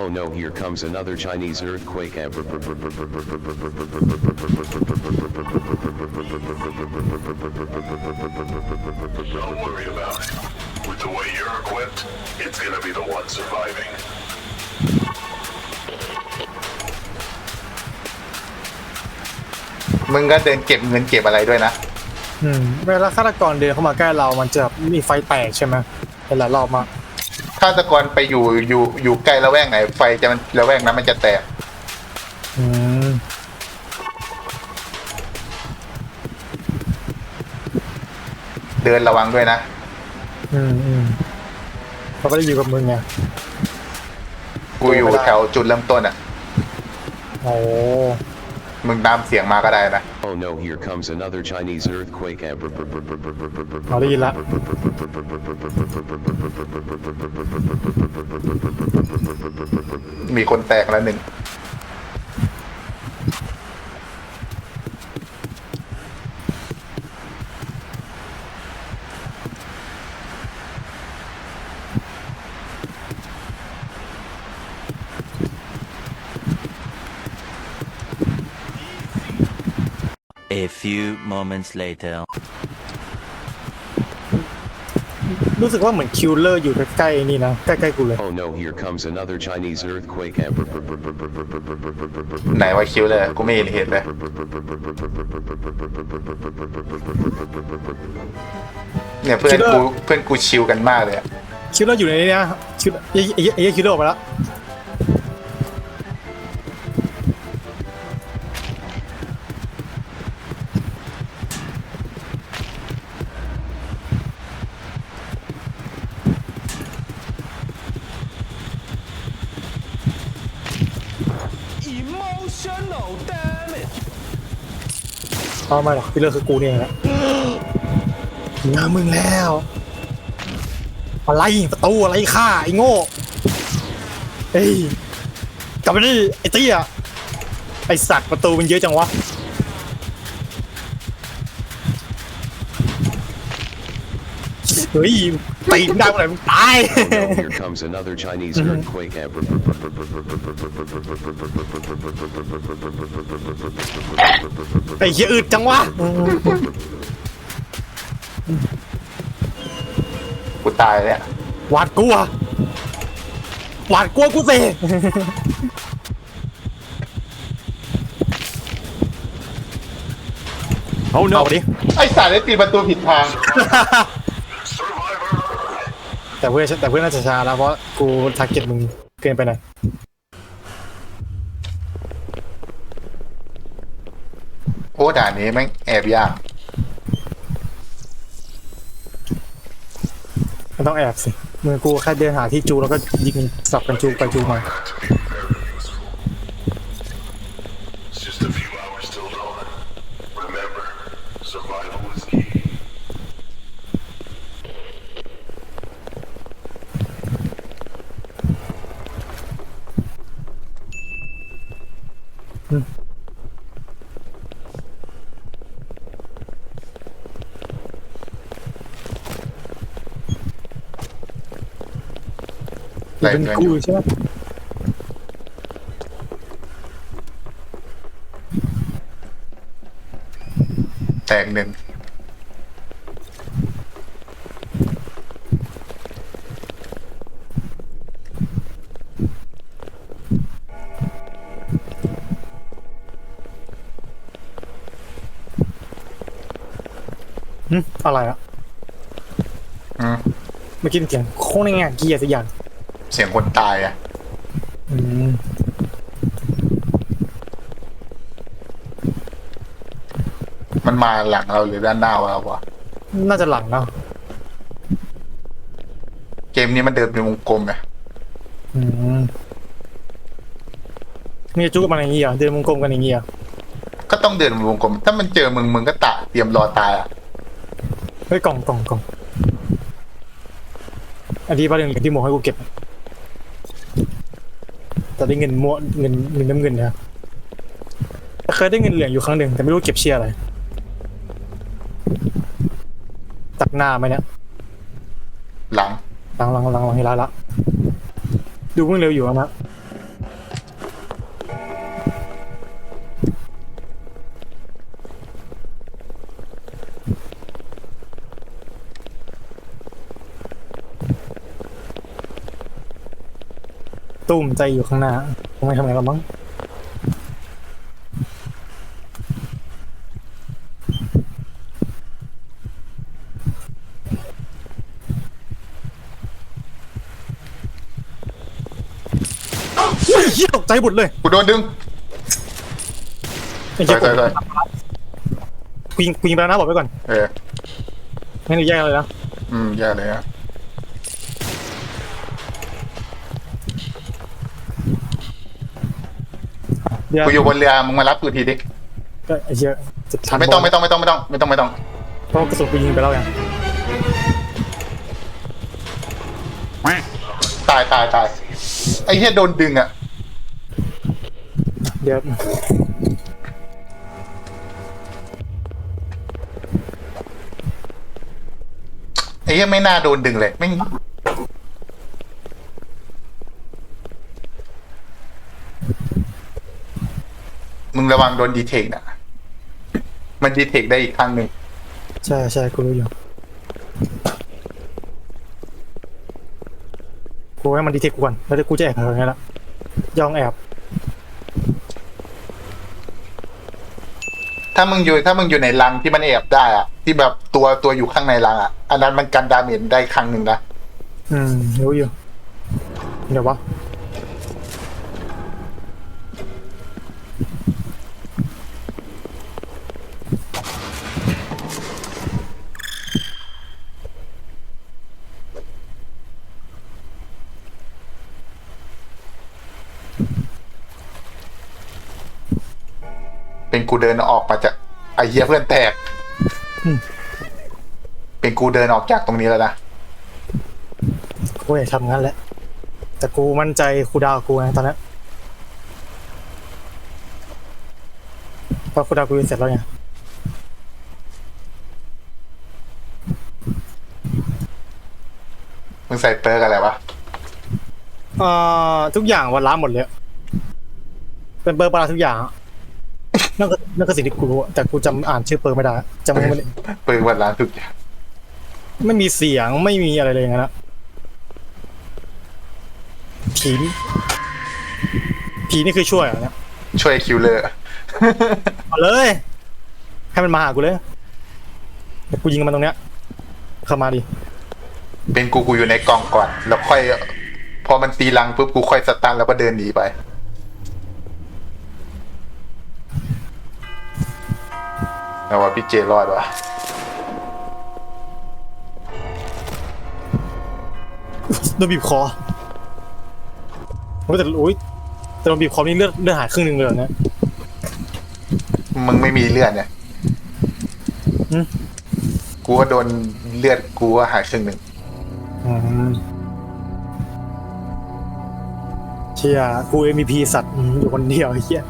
Oh no, here comes another Chinese earthquake. Don't worry about it. With the way you're equipped, it's gonna be the one surviving. มึงก็เดินเก็บเงินเก็บอะไรด้วยนะ อืมเวลาฆาตกรเดินเข้ามาใกล้เรามันจะมีไฟแตกใช่ไหมเวลารอบมาก ฆาตกรไปอยู่อยู่อยู่ใกล้ละแวกไหน ไฟจะมันละแวกนั้นมันจะแตกอืมเดินระวังด้วยนะอืมอืมเขาไม่ได้อยู่กับมึงไงกูอยู่แถวจุดเริ่มต้นอะ โอ้ มึงตามเสียงมาก็ได้นะ Oh no, here comes another Chinese earthquake. เราได้ยินละ มีคนแตกแล้วหนึ่ง A few moments later. รู้สึกว่าเหมือนคิลเลอร์อยู่ใกล้ๆนี่นะ ใกล้ๆกูเลย Oh no, here comes another Chinese earthquake. ไหนว่าคิวเลยกูไม่เห็นเห็นเลย เนี่ยเพื่อนคิดว่ากูเพื่อนกูชิลกันมากเลยอะคิลเลอร์อยู่ในนี้นะคิลไอ้ไอ้ไอ้ไอ้คิลเลอร์ออกไปแล้ว เอาไม่หรอกพี่เลอกคือกูเนี่ยแหละงามึงแล้ว อะไรประตูอะไรฆ่าไอ้โง่เฮ้ยกลับไปดิไอ้เตี้ยไอ้สัตว์ประตูมันเยอะจังวะเฮ้ย ตีนดังเลยมึงตาย Oh no, here comes another Chinese earthquake. ไอ้เหี้ยอึดจังวะกูตายเลยอะหวาดกลัวหวาดกลัวกูสิเอาเนาดิไอสารได้ปิดประตูผิดทาง Survivor! แต่เพื่อนแต่เพื่อนน่าจะช้าแล้วเพราะกูทาร์เก็ตมึงเกินไปหน่อยโอ้ด่านนี้แม่งแอบยากมันต้องแอบสิมือกูแค่เดินหาที่จูแล้วก็ยิงสับกันจูไปจูมา ไล่เป็นเพื่อนกูอยู่ใช่ไหมแตกหนึ่งหึอะไรอะอืมเมื่อกี้เสียงโค้งในแง่เกียร์สักอย่าง เสียงคนตายอะอืมมันมาหลังเราหรือด้านหน้าเราวะน่าจะหลังเนาะเกมนี้มันเดินเป็นวงกลมไงอืมนี่จะจูกับมันอย่างงี้เหรอเดินวงกลมกันอย่างงี้เหรอก็ต้องเดินเป็นวงกลม ถ้ามันเจอมึงมึงก็ตะเตรียมรอตายอะเฮ้ยกล่องกล่องกล่องอันนี้ประเด็นที่หมอให้กูเก็บ แต่ได้เงินมั่วเงินเงินน้ำเงินนะเคยได้เงินเหลืองอยู่ครั้งหนึ่งแต่ไม่รู้เก็บเชียร์อะไรตักหน้าไหมเนี่ยหลัง หลังหลังหลังหลังเฮลาละดูเพิ่งเร็วอยู่อะนะ ตุ้มใจอยู่ข้างหน้าคงไม่ทำอะไรหรอกมั้งอุ้ยเหี้ยตกใจหมดเลยกูโดนดึง ไอ้สเหี้วยยสวยสวยกูยิงกูยิงไปแล้วนะบอกไว้ก่อน เออไม่ได้แย่งเลยนะ อืมแย่เลยนะ เดี๋ยวกูอยู่บนเรือมึงมารับกูทีดิก็ไอ้เหี้ยจะทันไม่ต้องบไม่ต้องไม่ต้องไม่ต้องไม่ต้องไม่ต้องเพราะกระสุนกูยิงไปแล้วไงตายตายตายไอ้เหี้ยโดนดึงอะเดี๋ยวไอ้เหี้ยไม่น่าโดนดึงเลยไม่ มึงระวังโดนดีเทคนะมันดีเทคได้อีกครั้งหนึ่งใช่ใช่กูรู้อยู่กูให้มันดีเทคกูก่อนแล้วเดี๋ยวกูจะแอบอะไรเงี้ยละย่องแอบถ้ามึงอยู่ถ้ามึงอยู่ในรังที่มันแอบได้อะที่แบบตัวตัวอยู่ข้างในรังอะอันนั้นมันกันดาเมจได้ครั้งหนึ่งนะอืมรู้อยู่เดี๋ยววะ เป็นกูเดินออกมาจากไอ้เหี้ยเพื่อนแตก เป็นกูเดินออกจากตรงนี้แล้วนะกูอยากทำงั้นแหละ แต่กูมั่นใจครูดาวกูนะตอนนี้เพราะครูดาวกูเสร็จแล้วไงมึงใส่เปิร์กอะไรวะเอ่อทุกอย่างวันล้าหมดเลยอะเป็นเบอร์ปลาทุกอย่างอะ นั่นคือนั่นคือสิ่งที่กูรู้อะแต่กูจำอ่านชื่อเปิร์ไม่ได้จำไม่ได้เปิร์กวันร้านทุกอย่างไม่มีเสียงไม่มีอะไรเลยอย่างนั้นอะผีนี่ผีนี่คือช่วยเหรอเนี่ยช่วยคิวเลอร์มาเลย ให้มันมาหากูเลยเดี๋ยวกูยิงมันตรงเนี้ยเข้ามาดิเป็นกูกูอยู่ในกล่องก่อน แล้วค่อย พอมันตีรังปุ๊บกูค่อยสตันแล้วก็เดินหนีไป แต่ว่าพี่เจรอดวะโดนบีบคอโอ้ยแต่โอ้ยแต่โดนบีบคอนี่เลือดเลือดหายครึ่งหนึ่งเลยเหรอเนี่ยมึงไม่มีเลือดเนี่ยหืมกูก็โดนเลือดกูก็หายครึ่งหนึ่งอืมเชียกู MVP สัตว์อืมอยู่คนเดียวไอ้เหี้ย